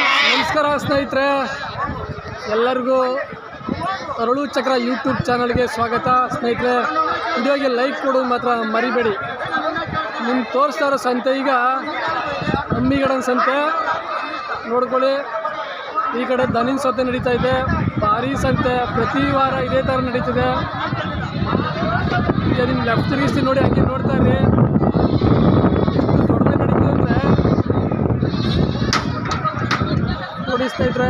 ನಮಸ್ಕಾರ ಸ್ನೇಹಿತರೆ. ಎಲ್ಲರಿಗೂ ಅರಳು ಚಕ್ರ ಯೂಟ್ಯೂಬ್ ಚಾನಲ್ಗೆ ಸ್ವಾಗತ. ಸ್ನೇಹಿತರೆ, ವಿಡಿಯೋಗೆ ಲೈಕ್ ಕೊಡೋದು ಮಾತ್ರ ಮರಿಬೇಡಿ. ನಿಮ್ಗೆ ತೋರಿಸ್ತಾ ಇರೋ ಸಂತೆ ಈಗ ಅಮ್ಮಿಗಡನ ಸಂತೆ. ನೋಡ್ಕೊಳ್ಳಿ. ಈ ಕಡೆ ದನಿನ ಸಂತೆ ನಡೀತಾ ಇದೆ. ಭಾರಿ ಸಂತೆ. ಪ್ರತಿ ವಾರ ಇದೇ ಥರ ನಡೀತಿದೆ. ಈಗ ನಿಮ್ಗೆ ಲೆಫ್ಟ್ ತಿರುಗಿಸಿ ನೋಡಿ, ಹಂಗೆ ನೋಡ್ತಾ ಇರಿ ಎಷ್ಟು ದೊಡ್ಡದಾಗಿ ನಡೀತಿದೆ ಅಂದರೆ ಸ್ನೇಹಿತರೆ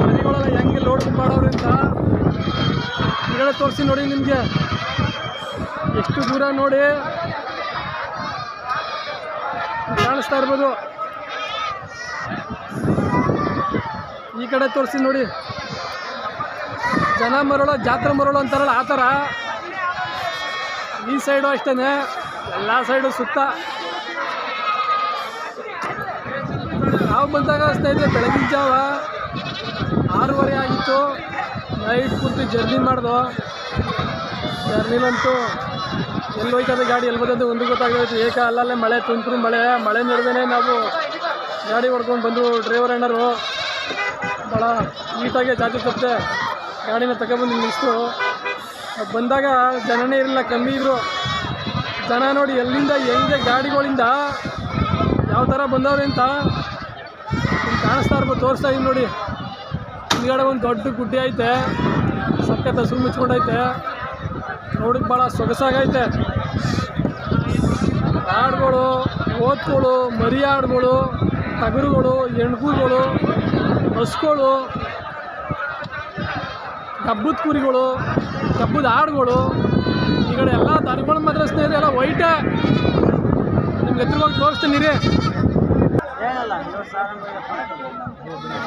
ಮನೆಗಳೆಲ್ಲ ಹೆಂಗೆ ಲೋಡ್ ಮಾಡೋದ್ರಿಂದ ಮನೆಗಳ ತೋರಿಸಿ ನೋಡಿ ನಿಮಗೆ. ಎಷ್ಟು ದೂರ ನೋಡಿ. ಕಾಣಿಸ್ತಾ ಇರ್ಬೋದು. ಈ ಕಡೆ ತೋರಿಸಿ ನೋಡಿ. ಜನ ಮರಳು, ಜಾತ್ರೆ ಮರಳು ಅಂತಾರಲ್ಲ, ಆ ಥರ. ಈ ಸೈಡು ಅಷ್ಟೇ ಎಲ್ಲ ಸೈಡು ಸುತ್ತ. ನಾವು ಬಂದಾಗ ಸ್ನೇಹಿತರೆ ಬೆಳಗಿನ ಜಾವ ಆರೂವರೆ ಆಗಿತ್ತು. ನೈಟ್ ಕೂತು ಜರ್ನಿ ಮಾಡ್ದು. ಜರ್ನಿಲಂತೂ ಎಲ್ಲಿ ಹೋಯ್ತದೆ ಗಾಡಿ, ಎಲ್ಲಿ ಬಂದದ್ದು ಒಂದು ಗೊತ್ತಾಗೋಯ್ತು ಏಕ ಅಲ್ಲಲ್ಲೇ ಮಳೆ, ತುಂತುರು ಮಳೆ. ಮಳೆ ನಡೆದೇ ನಾವು ಗಾಡಿ ಹೊಡ್ಕೊಂಡು ಬಂದು ಡ್ರೈವರ್ ಅಣ್ಣರು. ಭಾಳ ನೀಟಾಗಿ ಜಾತ್ರೆ ತಪ್ಪದೆ ಗಾಡಿನ ತಗೊಬಂದು ನಿಲ್ಲಿಸ್ತು. ಬಂದಾಗ ಜನನೇ ಇರಲಿಲ್ಲ, ಕಮ್ಮಿ ಇದ್ರು. ಜನ ನೋಡಿ ಎಲ್ಲಿಂದ, ಹೆಂಗೆ ಗಾಡಿಗಳಿಂದ, ಯಾವ ಥರ ಬಂದವ್ರೆ ಅಂತ ಕಾಣಿಸ್ತಾ ಇರ್ಬೋದು ತೋರಿಸ್ತಾ ಇದ್ದೀನಿ ನೋಡಿ. ಹಿಂದ್ಗಡೆ ಒಂದು ದೊಡ್ಡ ಗುಡ್ಡೆ ಐತೆ. ಸಕ್ಕತ್ತ ಹಸಿರು ಮುಚ್ಕೊಂಡೈತೆ. ನೋಡಕ್ಕೆ ಭಾಳ ಸೊಗಸಾಗೈತೆ. ಹಾಡುಗಳು ಓತ್ಗಳು ಮರಿ ಹಾಡುಗಳು ಟಗರುಗಳು ಹೆಣ್ಗುಗಳು ಹಸುಗಳು ಕಬ್ಬದ ಕುರಿಗಳು ಕಬ್ಬದ ಆಡುಗಳು, ಈ ಕಡೆ ಎಲ್ಲ ದನಗಳು ಮಾತ್ರ ಸ್ನೇಹಿತರೆ, ಎಲ್ಲ ವೈಟೇ ನಿಮ್ಗೆ ಎತ್ತರವಾಗಿ ತೋರಿಸ್ತೀನಿ ರೀ.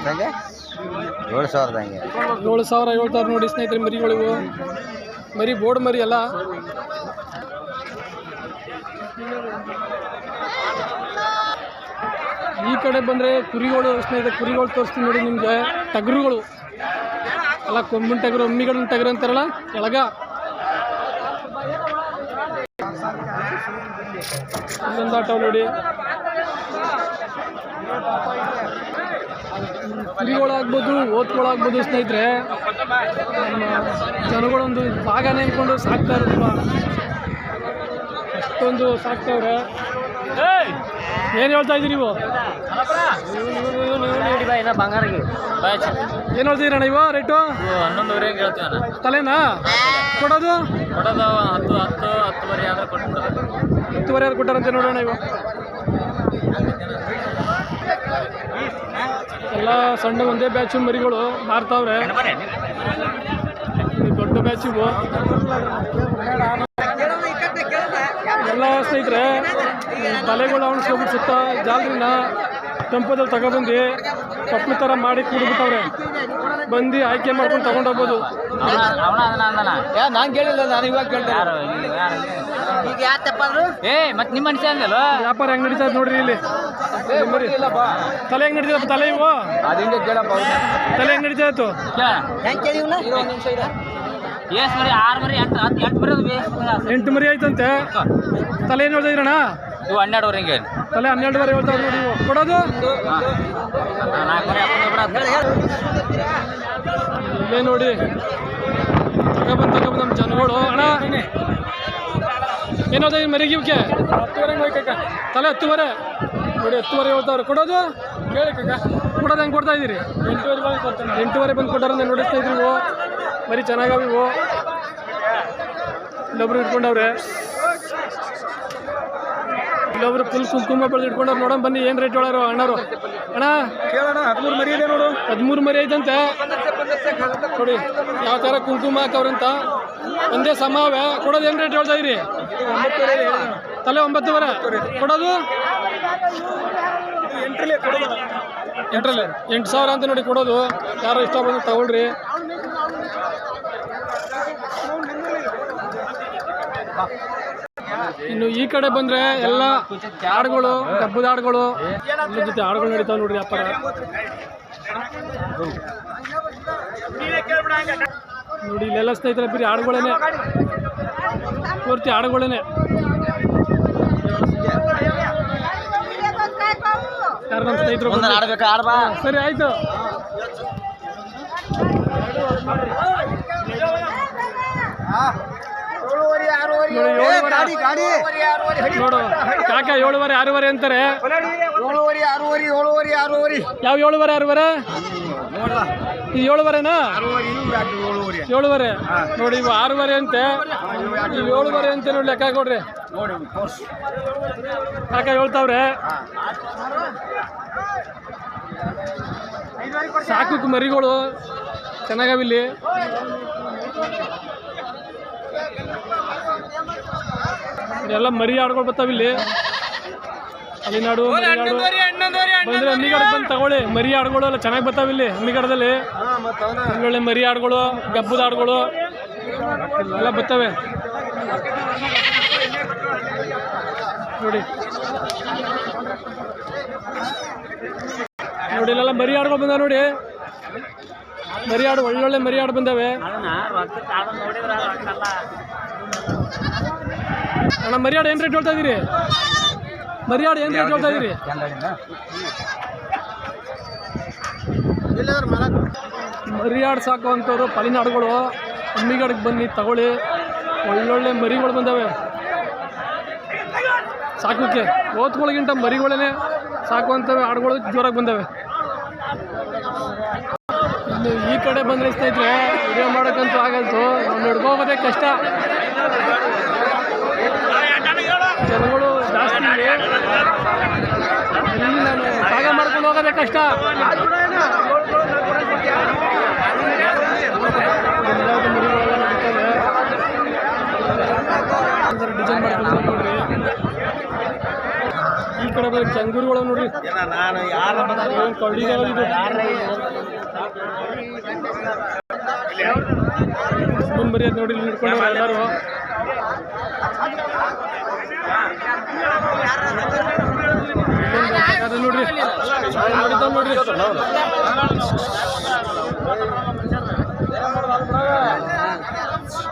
ಹಂಗೆ? ಏಳು ಸಾವಿರದ ಹಂಗೆ. ಏಳು ಸಾವಿರ ಹೇಳ್ತಾರೆ ನೋಡಿ ಸ್ನೇಹಿತರೆ ಮರಿಗಳಿವು ಮರಿ ಬೋರ್ಡ್ ಮರಿ ಅಲ್ಲ. ಈ ಕಡೆ ಬಂದರೆ ಕುರಿಗಳು ಸ್ನೇಹಿತರೆ ಕುರಿಗಳು ತೋರಿಸ್ತೀನಿ ನೋಡಿ ನಿಮಗೆ. ಟಗರುಗಳು. ಅಲ್ಲ ಕೊಂಬಿನ ಟಗರು ಅಮ್ಮಿಗಳನ್ನ ಟಗರು ಅಂತಾರಲ್ಲ ಎಳಗ ಇಲ್ಲೊಂದು ಆಟೋ ನೋಡಿ. ಕುರಿಗಳಾಗ್ಬೋದು ಓತ್ಗಳಾಗ್ಬೋದು ಸ್ನೇಹಿತರೆ ಜನಗಳೊಂದು ಭಾಗನೇ ಅಂದ್ಕೊಂಡು ಸಾಕ್ತಾ ಇರೋದು ಅಷ್ಟೊಂದು ಸಾಕ್ತವ್ರೆ. ಏನ್ ಹೇಳ್ತಾ ಇದೀರಿ ಬಂಗಾರಿಗೆ ಏನು ಅಣ್ಣ ಇವ ರೇಟು ತಲೆನಾ? ಕೊಡೋದು? ಹತ್ತು ಹತ್ತು ಹತ್ತುವರೆ ಆದ್ರೆ ಹತ್ತುವರೆ ಆದ್ರೆ ಕೊಟ್ಟಾರಂತೆ ನೋಡೋಣ ಇವ. ಎಲ್ಲ ಸಣ್ಣ ಒಂದೇ ಬ್ಯಾಚು ಮರಿಗಳು ಮಾರ್ತಾವ್ರೆ. ದೊಡ್ಡ ಬ್ಯಾಚ್ ಇವು. ಎಲ್ಲ ಸ್ನೇಹಿತರೆ ತಲೆಗಳು ಅವಣಿಸ್ಕೊಬಿಟ್ಟು ಸುತ್ತ ಜಾಲರಿನ ತಂಪದಲ್ಲಿ ತಗೊಬಂದು ಕಪ್ಪು ಥರ ಮಾಡಿ ಕೂಡ್ಬಿಟ್ಟವ್ರೆ ಬಂದು ಆಯ್ಕೆ ಮಾಡ್ಕೊಂಡು ತಗೊಂಡೋಗ್ಬೋದು ಹೋಗ್ಬೋದು. ಯಾ ನಾನು ಕೇಳಿಲ್ಲ ನಾನು ಇವಾಗ ಯಾರು ಯಾರು ಈಗ ಯಾತಪ್ಪ ಅಂದ್ರು? ಏ ಮತ್ತೆ ನಿಮ್ಮ ಮನುಷ್ಯ ಅಂದಲ್ಲ ವ್ಯಾಪಾರ ಹೆಂಗ್ ನಡೀತಾ ಇದೆ ನೋಡ್ರಿ ಇಲ್ಲಿ. ತಲೆ ಹೆಂಗ್ ನಡೀತಾ ತಲೆ ಇವು? ಅದಿಂಗೆ ಕೇಳಪ್ಪ ತಲೆ ಹೆಂಗ್ ನಡೀತಾ ಇತ್ತು ಹೆಂಗೆ ಕೇಳಿವ್ನ ಏಸ್ ಮರಿ ಆರು ಮರಿ ಎಂಟು ಹತ್ತು ಎಂಟು ಮರಿ ಅದು ಎಂಟು ಮರಿ ಆಯ್ತಂತೆ. ತಲೆ ಏನು ಹೇಳ್ತಾ ಇದ್ರಣ್ಣ ಇವು ಹನ್ನೆರಡುವರೆ ಹಿಂಗೆ ತಲೆ ಹನ್ನೆರಡುವರೆ ನೋಡಿ ಕೊಡೋದು? ಇಲ್ಲೇ ನೋಡಿ. ತಗೊಬಂದು ತಗೊಬಂದು ನಮ್ಮ ಜನಗಳು. ಅಣ್ಣ. ಏನೋದ ಮರಿಗಿವಕ್ಕೆ ಹತ್ತುವರೆ ಹೋಯ್ಕಕ್ಕ ತಲೆ ಹತ್ತುವರೆ. ನೋಡಿ, ಹತ್ತುವರೆ ಹೇಳ್ತಾವ್ರೆ. ಕೊಡೋದು? ಕೇಳಿ ಕಕ್ಕ ಕೊಡೋದು ಹೆಂಗೆ ಕೊಡ್ತಾ ಇದ್ದೀರಿ? ಎಂಟುವರೆ ಬಂದು ಕೊಡ್ತಾನೆ. ಎಂಟುವರೆ ಬಂದು ಕೊಟ್ಟಾರ ನೋಡಿಸ್ತಾ ಇದ್ರಿ ಮರಿ ಚೆನ್ನಾಗವ ಇವು. ಇಲ್ಲೊಬ್ರು ಇಟ್ಕೊಂಡವ್ರೆ ಇಲ್ಲೊಬ್ರು ಫುಲ್ ಕುಂಕುಮ ಬೆಳೆದು ಇಟ್ಕೊಂಡವ್ರು ನೋಡೋಣ ಬನ್ನಿ ಏನು ರೇಟ್ ಹೇಳೋರು ಅಣ್ಣರು ಅಣ್ಣ ಕೇಳೋಣ ಹದಿಮೂರು ಮರಿ ಇದೆ ನೋಡು. ಹದಿಮೂರು ಮರಿ ಐತಂತೆ. ನೋಡಿ ಯಾವ ಥರ ಕುಂಕುಮ ಹಾಕವ್ರಂತ. ಒಂದೇ ಸಮಾವೆ ಕೊಡೋದು ಏನು ರೇಟ್ ಹೇಳ್ತಾ ಇರಿ ತಲೆ ಒಂಬತ್ತುವರೆ. ಕೊಡೋದು? ಎಂಟರಲ್ಲಿ ಎಂಟು ಸಾವಿರ ಅಂತ ನೋಡಿ ಕೊಡೋದು. ಯಾರು ಇಷ್ಟ ಬಂದು ತಗೊಳ್ರಿ. ಇನ್ನು ಈ ಕಡೆ ಬಂದ್ರೆ ಎಲ್ಲ ಹಾಡುಗಳು ಕಬ್ಬದ ಹಾಡುಗಳು ಇದ್ರ ಜೊತೆ ಹಾಡುಗಳು ನಡೀತಾವ ನೋಡ್ರಿ ವ್ಯಾಪಾರ. ನೋಡಿ ಇಲ್ಲೆಲ್ಲ ಸ್ನೇಹಿತರೆ ಬರೀ ಹಾಡುಗಳೇನೆ ಪೂರ್ತಿ ಹಾಡುಗಳೇನೆ ಯಾರು ನಮ್ಮ ಸ್ನೇಹಿತರು ಸರಿ ಆಯ್ತು. ನೋಡಿ, ಕಾಕ ಏಳುವರೆ ಆರೂವರೆ ಅಂತಾರೆ. ಏಳುವರೆ ಆರೂವರೆ ಏಳುವರೆ ಆರೂವರೆ. ಯಾವ ಏಳುವರೆ ಆರೂವರೆ? ಇದು ಏಳುವರೆನಾ? ಏಳುವರೆ. ನೋಡಿ ಇವು ಆರೂವರೆ ಅಂತೆ. ಇವು ಏಳುವರೆ ಅಂತ ನೋಡಿ ಲೆಕ್ಕ ಕೊಡ್ರಿ. ಕಾಕ ಹೇಳ್ತಾವ್ರೆ. ಸಾಕು ಮರಿಗಳು ಚೆನ್ನಾಗವಿಲ್ಲಿ. ಎಲ್ಲ ಮರಿ ಆಡ್ಗಳು ಬರ್ತಾವಿಲ್ಲಿ ಅಲ್ಲಿನಾಡು ಮರಿಯಾಡು. ಬಂದ್ರೆ ಹಮ್ಮಿಗಡಕ್ಕೆ ಬಂದು ತಗೊಳ್ಳಿ. ಮರಿ ಆಡ್ಗಳು ಎಲ್ಲ ಚೆನ್ನಾಗಿ ಬರ್ತಾವಿಲ್ಲಿ ಹಮ್ಮಿಗಡದಲ್ಲಿ ಒಳ್ಳೊಳ್ಳೆ ಮರಿ ಆಡ್ಗಳು ಗಬ್ಬದ ಆಡ್ಗಳು ಎಲ್ಲ ಬರ್ತವೆ. ನೋಡಿ. ನೋಡಿ ಇಲ್ಲೆಲ್ಲ ಮರಿ ಆಡುಗಳು ಬಂದಾವೆ ನೋಡಿ. ಮರಿ ಆಡು ಒಳ್ಳೊಳ್ಳೆ ಮರಿ ಆಡು ಬಂದಾವೆ. ಅಣ್ಣ ಮರಿ ಆಡು ಏನು ರೇಟ್ ಹೇಳ್ತಾ ಇದ್ದೀರಿ ಮರಿ ಆಡು ಏನು ರೇಟ್ ಹೇಳ್ತಾ ಇದ್ದೀರಿ ಮರಿಯಾಡ್ ಸಾಕುವಂಥವ್ರು, ಪಲಿನಾಡುಗಳು ಅಮ್ಮಿಗಾಡಿಗೆ ಬನ್ನಿ, ತಗೊಳ್ಳಿ. ಒಳ್ಳೊಳ್ಳೆ ಮರಿಗಳು ಬಂದವೆ. ಸಾಕೋಕ್ಕೆ. ಓತ್ಗಳಿಗಿಂತ ಮರಿಗಳೇ ಸಾಕುವಂಥವೆ, ಆಡುಗಳು ಜೋರಾಗಿ ಬಂದವೆ. ಇನ್ನು ಈ ಕಡೆ ಬಂದರೆ ಸ್ನೇಹಿತರೆ ವಿಡಿಯೋ ಮಾಡೋಕ್ಕಂತೂ ಆಗಲ್ತು. ನಾವು ನಡ್ಕೋಗೋದೇ ಕಷ್ಟ ಜನಗಳು ಜಾಸ್ತಿ ಇದೆ ಇಲ್ಲಿ ನಾನು ಭಾಗ ಮಾಡ್ಕೊಂಡು ಹೋಗೋದೇ ಕಷ್ಟ ಎಲ್ಲಾದ್ರು ಮರಿಗಳೆಲ್ಲ ನಡೀತವೆ. ಒಂಥರ ಡಿಸೈನ್ ಈ ಕಡೆ ಬರೀ ಚಂಗೂರುಗಳ ನೋಡ್ರಿ ಮುಂದ್ ನೋಡಿ ನಿಂತ್ಕೊಂಡವ್ರು ಎಲ್ಲರೂ ಅದು ನೋಡ್ರಿ ನೋಡಿದ್ದಾವ್ ನೋಡ್ರಿ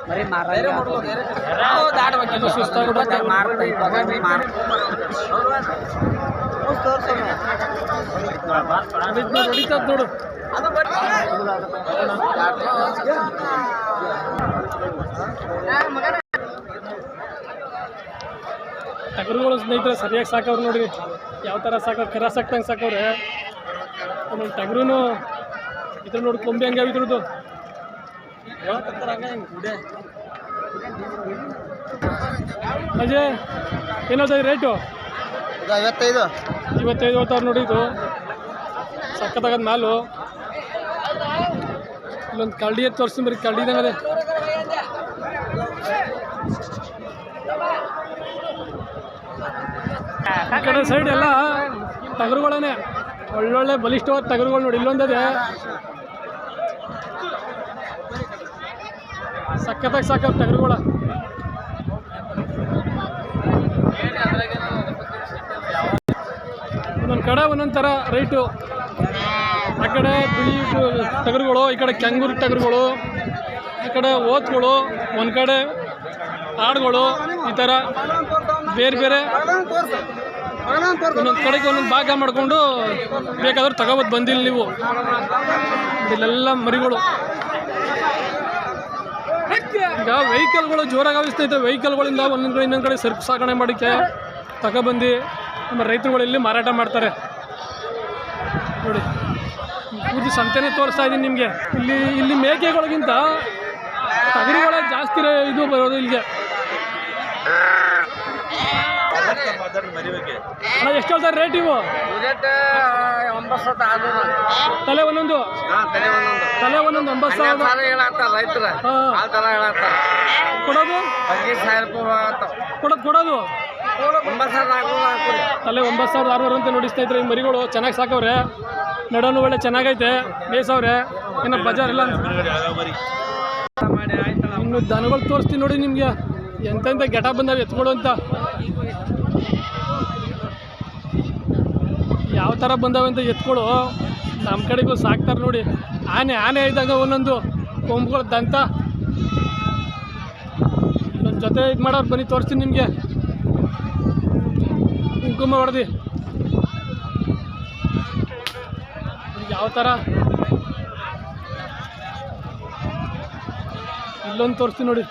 ಬರೀ ಇದು ಸುಸ್ತಾಗ್ಬಿಡುತ್ತೆ. ನಡೀತ್ ನೋಡು, ನಡೀತದ್ ನೋಡು ಟಗರುಗಳು ಸ್ನೇಹಿತರೆ ಸರಿಯಾಗಿ ಸಾಕವ್ರು ನೋಡ್ರಿ ಯಾವ ಥರ ಸಾಕವ್ರು ಕರ ಸಾಕ್ತಂಗೆ ಸಾಕವ್ರೆ ಒಂದೊಂದು ಟಗರುನು ಇದ್ರ ನೋಡಿ ಕೊಂಬೆ ಹಂಗೆ ಇದ್ರದ್ದು. ಅಜಯ್ ಏನು ಹೇಳ್ತಾ ರೇಟು? ಐವತ್ತೈದು. ಇವತ್ತೈದು ನೋಡಿ ಇದು. ಸಕ್ಕತ್ತಾಗದ ಮಾಲು ಇಲ್ಲೊಂದು ಕರಡಿ ಎತ್ತು ತೋರಿಸ್ತೀನಿ ಬರೀ ಕರಡಿ ಇದಂಗದೆ ಈ ಕಡೆ ಸೈಡ್ ಎಲ್ಲ ಟಗರುಗಳೇ ಒಳ್ಳೊಳ್ಳೆ ಬಲಿಷ್ಠವಾದ ತಗರುಗಳು ನೋಡಿ, ಇಲ್ಲೊಂದದೆ. ಸಖತ್ತಾಗಿ ಸಾಕ ತಗರುಗಳ ಒಂದೊಂದು ಕಡೆ ಒಂದೊಂದು ಥರ ರೈಟು ಆ ಕಡೆ ಬಿಳಿ ತಗರುಗಳು ಈ ಕಡೆ ಕೆಂಗೂರು ಟಗರುಗಳು ಈ ಕಡೆ ಓತ್ಗಳು, ಒಂದು ಕಡೆ ಆಡುಗಳು, ಈ ಥರ ಬೇರೆ ಬೇರೆ ಒಂದೊಂದು ಕಡೆಗೆ ಒಂದೊಂದು ಭಾಗ ಮಾಡಿಕೊಂಡು ಬೇಕಾದ್ರೆ ತಗೋಬೋದು ಬಂದಿಲ್ಲ ನೀವು. ಇಲ್ಲೆಲ್ಲ ಮರಿಗಳು. ಈಗ ವೆಹಿಕಲ್ಗಳು ಜೋರಾಗಿ ಆವಿಸ್ತೈತೆ ವೆಹಿಕಲ್ಗಳಿಂದ ಒಂದೊಂದು ಕಡೆ ಇನ್ನೊಂದು ಕಡೆ ಸರಕು ಸಾಗಣೆ ಮಾಡಿಕೆ ತಗೊಬಂದು ನಮ್ಮ ರೈತರುಗಳು ಇಲ್ಲಿ ಮಾರಾಟ ಮಾಡ್ತಾರೆ. ನೋಡಿ ಪೂಜೆ ಸಂತೆನೇ ತೋರಿಸ್ತಾ ಇದ್ದೀನಿ ನಿಮಗೆ. ಇಲ್ಲಿ ಇಲ್ಲಿ ಮೇಕೆಗಳಿಗಿಂತ ತಗರಿಗಳ ಜಾಸ್ತಿ ಇದು ಬರೋದು ಇಲ್ಲಿಗೆ. ಅಣ್ಣ ಎಷ್ಟು ಹೇಳ್ತಾರೆ ರೇಟ್ ಇವು? ಒಂಬತ್ತು ತಲೆ ಒಂದೊಂದು? ತಲೆ ಒಂದೊಂದು. ಒಂಬತ್ತು ಸಾವಿರ ಹೇಳತ್ತಾರ ರೈತರ. ಕೊಡೋದು? ಕೊಡೋದು ಕೊಡೋದು? ಒಂಬತ್ತು ಸಾವಿರ ತಲೆ ಒಂಬತ್ತು ಸಾವಿರದ ಆರುನೂರು ಅಂತ ನೋಡಿಸ್ತಾ ಇದ್ರೆ ಈ ಮರಿಗಳು ಚೆನ್ನಾಗಿ ಸಾಕವ್ರೆ? ನಡೋನು ಒಳ್ಳೆ ಚೆನ್ನಾಗೈತೆ ಬೇಸವ್ರೆ ಇನ್ನು ಬಜಾರ್ ಇಲ್ಲ ಇನ್ನು ದನಗಳು ತೋರಿಸ್ತೀನಿ ನೋಡಿ ನಿಮಗೆ. ಎಂತೆಂಥ ಗೆಟ ಬಂದಾವೆ ಎತ್ಕೊಳ್ಳೋ ಅಂತ. ಯಾವ ಥರ ಬಂದಾವೆ ಅಂತ ನಮ್ಮ ಕಡೆಗೂ ಸಾಕ್ತಾರೆ ನೋಡಿ. ಆನೆ ಆನೆ ಇದ್ದಾಗ ಒಂದೊಂದು ಕೊಂಬುಗಳು ದಂತ. ನನ್ನ ಜೊತೆ ಇದು ಮಾಡೋರು, ಬನ್ನಿ ತೋರಿಸ್ತೀನಿ ನಿಮಗೆ. ಕುಂಕುಮ ಹೊಡೆದು. ಯಾವ ಥರ? ಇಲ್ಲೊಂದು ತೋರಿಸ್ತೀನಿ ನೋಡಿ.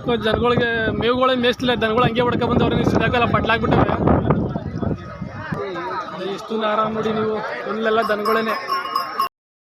ಯಾಕೋ ಜನಗಳಿಗೆ ಮೇವುಗಳೇ ಮೇಯಿಸ್ತಿಲ್ಲ, ದನಗಳು ಹಂಗೆ ಹೊಡ್ಕೊ ಬಂದವ್ರೆ ಸಿದಾಗೆಲ್ಲ ಪಟ್ಲಾಗ್ಬಿಟ್ಟವೆ ಎಷ್ಟು ಆರಾಮ ನೋಡಿ ನೀವು, ಇಲ್ಲೆಲ್ಲ ದನಗಳೇನೆ.